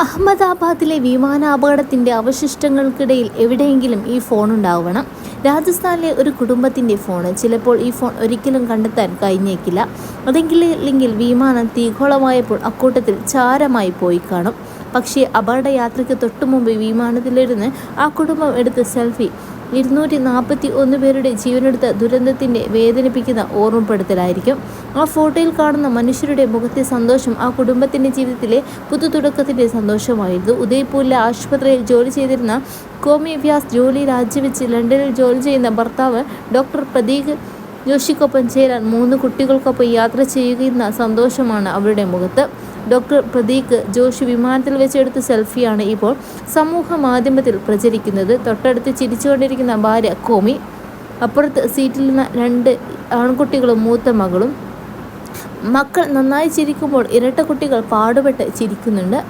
അഹമ്മദാബാദിലെ വിമാനാപകടത്തിന്റെ അവശിഷ്ടങ്ങൾക്കിടയിൽ എവിടെയെങ്കിലും ഈ ഫോൺ ഉണ്ടാവണം. രാജസ്ഥാനിലെ ഒരു കുടുംബത്തിന്റെ ഫോൺ ചിലപ്പോൾ ഈ ഫോൺ ഒരിക്കലും കണ്ടെത്താൻ കഴിഞ്ഞേക്കില്ല. അതെങ്കിലില്ലെങ്കിൽ വിമാനം തീകോളമായപ്പോൾ അക്കൂട്ടത്തിൽ ചാരമായി പോയി കാണും. പക്ഷേ അപകടയാത്രയ്ക്ക് തൊട്ടു മുമ്പ് വിമാനത്തിലിരുന്ന് ആ കുടുംബം എടുത്ത സെൽഫി ഇരുന്നൂറ്റി നാൽപ്പത്തി ഒന്ന് പേരുടെ ജീവനെടുത്ത ദുരന്തത്തിന്റെ വേദനിപ്പിക്കുന്ന ഓർമ്മപ്പെടുത്തലായിരിക്കും. ആ ഫോട്ടോയിൽ കാണുന്ന മനുഷ്യരുടെ മുഖത്തെ സന്തോഷം ആ കുടുംബത്തിന്റെ ജീവിതത്തിലെ പുതുതുടക്കത്തിന്റെ സന്തോഷമായിരുന്നു. ഉദയ്പൂരിലെ ആശുപത്രിയിൽ ജോലി ചെയ്തിരുന്ന കോമി വ്യാസ് ജോലി രാജിവെച്ച് ലണ്ടനിൽ ജോലി ചെയ്യുന്ന ഭർത്താവ് ഡോക്ടർ പ്രതീക് ജോഷിക്കൊപ്പം ചേരാൻ മൂന്ന് കുട്ടികൾക്കൊപ്പം യാത്ര ചെയ്യുന്ന സന്തോഷമാണ് അവരുടെ മുഖത്ത്. ഡോക്ടർ പ്രതീക് ജോഷി വിമാനത്തിൽ വെച്ചെടുത്ത സെൽഫിയാണ് ഇപ്പോൾ സമൂഹ മാധ്യമത്തിൽ പ്രചരിക്കുന്നത്. തൊട്ടടുത്ത് ചിരിച്ചുകൊണ്ടിരിക്കുന്ന ഭാര്യ കോമി അപ്പുറത്ത് സീറ്റിൽ നിന്ന് രണ്ട് ആൺകുട്ടികളും മൂത്ത മകളും. മക്കൾ നന്നായി ചിരിക്കുമ്പോൾ ഇരട്ട കുട്ടികൾ പാടുപെട്ട് ചിരിക്കുന്നുണ്ട്.